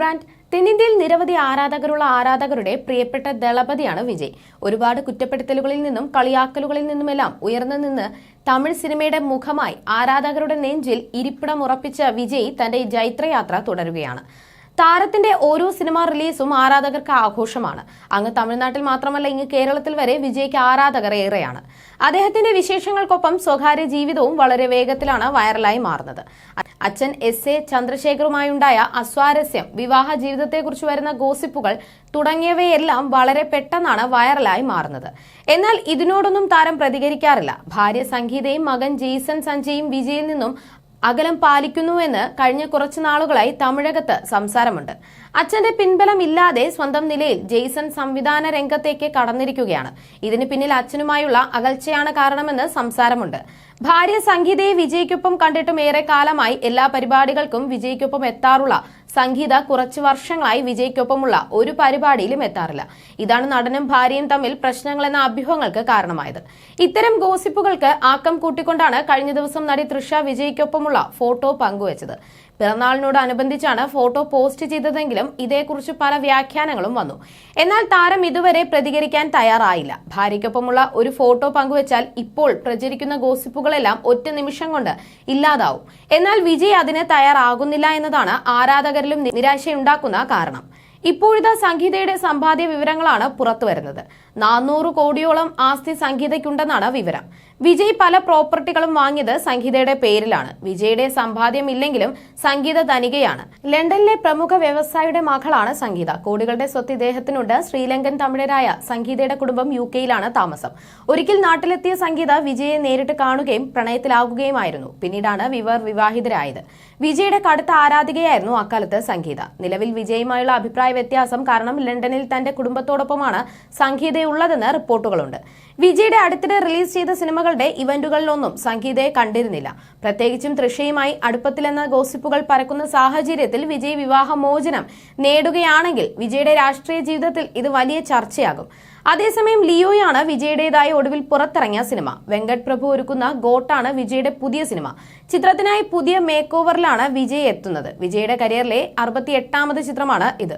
Brand തെന്നിന്ത്യയിൽ നിരവധി ആരാധകരുള്ള ആരാധകരുടെ പ്രിയപ്പെട്ട ദളപതിയാണ് വിജയ്. ഒരുപാട് കുറ്റപ്പെടുത്തലുകളിൽ നിന്നും കളിയാക്കലുകളിൽ നിന്നുമെല്ലാം ഉയർന്നു നിന്ന് തമിഴ് സിനിമയുടെ മുഖമായി ആരാധകരുടെ നെഞ്ചിൽ ഇരിപ്പിടം ഉറപ്പിച്ച വിജയ് തന്റെ ജൈത്രയാത്ര തുടരുകയാണ്. താരത്തിന്റെ ഓരോ സിനിമ റിലീസും ആരാധകർക്ക് ആഘോഷമാണ്. അങ്ങ് തമിഴ്നാട്ടിൽ മാത്രമല്ല ഇങ്ങ് കേരളത്തിൽ വരെ വിജയ്ക്ക് ആരാധകർ ഏറെയാണ്. അദ്ദേഹത്തിന്റെ വിശേഷങ്ങൾക്കൊപ്പം സ്വകാര്യ ജീവിതവും വളരെ വേഗത്തിലാണ് വൈറലായി മാറുന്നത്. അച്ഛൻ എസ് എ ചന്ദ്രശേഖറുമായുണ്ടായ അസ്വാരസ്യം വിവാഹ ജീവിതത്തെക്കുറിച്ച് വരുന്ന ഗോസിപ്പുകൾ തുടങ്ങിയവയെല്ലാം വളരെ പെട്ടെന്നാണ് വൈറലായി മാറുന്നത്. എന്നാൽ ഇതിനോടൊന്നും താരം പ്രതികരിക്കാറില്ല. ഭാര്യ സംഗീതയും മകൻ ജെയ്സൺ സഞ്ജയും വിജയിൽ നിന്നും അകലം പാലിക്കുന്നുവെന്ന് കഴിഞ്ഞ കുറച്ചു നാളുകളായി തമിഴകത്ത് സംസാരമുണ്ട്. അച്ഛന്റെ പിൻബലം ഇല്ലാതെ സ്വന്തം നിലയിൽ ജെയ്സൺ സംവിധാന രംഗത്തേക്ക് കടന്നിരിക്കുകയാണ്. ഇതിന് പിന്നിൽ അച്ഛനുമായുള്ള അകൽച്ചയാണ് കാരണമെന്ന് സംസാരമുണ്ട്. ഭാര്യ സംഗീതയെ വിജയ്ക്കൊപ്പം കണ്ടിട്ടും ഏറെ കാലമായി എല്ലാ പരിപാടികൾക്കും വിജയ്ക്കൊപ്പം എത്താറുള്ള സംഗീത കുറച്ചു വർഷങ്ങളായി വിജയ്ക്കൊപ്പമുള്ള ഒരു പരിപാടിയിലും എത്താറില്ല. ഇതാണ് നടനും ഭാര്യയും തമ്മിൽ പ്രശ്നങ്ങൾ എന്ന അഭ്യൂഹങ്ങൾക്ക് കാരണമായത്. ഇത്തരം ഗോസിപ്പുകൾക്ക് ആക്കം കൂട്ടിക്കൊണ്ടാണ് കഴിഞ്ഞ ദിവസം നടി തൃഷ വിജയ്ക്കൊപ്പമുള്ള ഫോട്ടോ പങ്കുവച്ചത്. പിറന്നാളിനോടനുബന്ധിച്ചാണ് ഫോട്ടോ പോസ്റ്റ് ചെയ്തതെങ്കിലും ഇതേക്കുറിച്ച് പല വ്യാഖ്യാനങ്ങളും വന്നു. എന്നാൽ താരം ഇതുവരെ പ്രതികരിക്കാൻ തയ്യാറായില്ല. ഭാര്യയ്ക്കൊപ്പമുള്ള ഒരു ഫോട്ടോ പങ്കുവച്ചാൽ ഇപ്പോൾ പ്രചരിക്കുന്ന ഗോസിപ്പുകളെല്ലാം ഒറ്റ നിമിഷം കൊണ്ട് ഇല്ലാതാവും. എന്നാൽ വിജയ് അതിന് തയ്യാറാകുന്നില്ല എന്നതാണ് ആരാധകരിലും നിരാശയുണ്ടാക്കുന്ന കാരണം. ഇപ്പോഴിതാ സംഗീതയുടെ സമ്പാദ്യ വിവരങ്ങളാണ് പുറത്തു വരുന്നത്. നാനൂറ് കോടിയോളം ആസ്തി സംഗീതയ്ക്കുണ്ടെന്നാണ് വിവരം. വിജയ് പല പ്രോപ്പർട്ടികളും വാങ്ങിയത് സംഗീതയുടെ പേരിലാണ്. വിജയുടെ സമ്പാദ്യം ഇല്ലെങ്കിലും സംഗീത ധനികയാണ്. ലണ്ടനിലെ പ്രമുഖ വ്യവസായിയുടെ മകളാണ് സംഗീത. കോടികളുടെ സ്വത്ത് ഇദ്ദേഹത്തിനുണ്ട്. ശ്രീലങ്കൻ തമിഴരായ സംഗീതയുടെ കുടുംബം യു കെയിലാണ് താമസം. ഒരിക്കൽ നാട്ടിലെത്തിയ സംഗീത വിജയെ നേരിട്ട് കാണുകയും പ്രണയത്തിലാവുകയുമായിരുന്നു. പിന്നീടാണ് വിവർ വിവാഹിതരായത്. വിജയുടെ കടുത്ത ആരാധികയായിരുന്നു അക്കാലത്ത് സംഗീത. നിലവിൽ വിജയുമായുള്ള അഭിപ്രായ വ്യത്യാസം കാരണം ലണ്ടനിൽ തന്റെ കുടുംബത്തോടൊപ്പമാണ് സംഗീതയുള്ളതെന്ന് റിപ്പോർട്ടുകളുണ്ട്. വിജയുടെ അടുത്തിടെ റിലീസ് ചെയ്ത സിനിമകളുടെ ഇവന്റുകളിലൊന്നും സംഗീതയെ കണ്ടിരുന്നില്ല. പ്രത്യേകിച്ചും തൃഷയുമായി അടുപ്പത്തിലെന്ന ഗോസിപ്പുകൾ പരക്കുന്ന സാഹചര്യത്തിൽ വിജയ് വിവാഹമോചനം നേടുകയാണെങ്കിൽ വിജയുടെ രാഷ്ട്രീയ ജീവിതത്തിൽ ഇത് വലിയ ചർച്ചയാകും. അതേസമയം ലിയോയാണ് വിജയുടേതായ ഒടുവിൽ പുറത്തിറങ്ങിയ സിനിമ. വെങ്കട് പ്രഭു ഒരുക്കുന്ന ഗോട്ടാണ് വിജയുടെ പുതിയ സിനിമ. ചിത്രത്തിനായി പുതിയ മേക്ക് ഓവറിലാണ് വിജയ് എത്തുന്നത്. വിജയുടെ കരിയറിലെ അറുപത്തി എട്ടാമത് ചിത്രമാണ് ഇത്.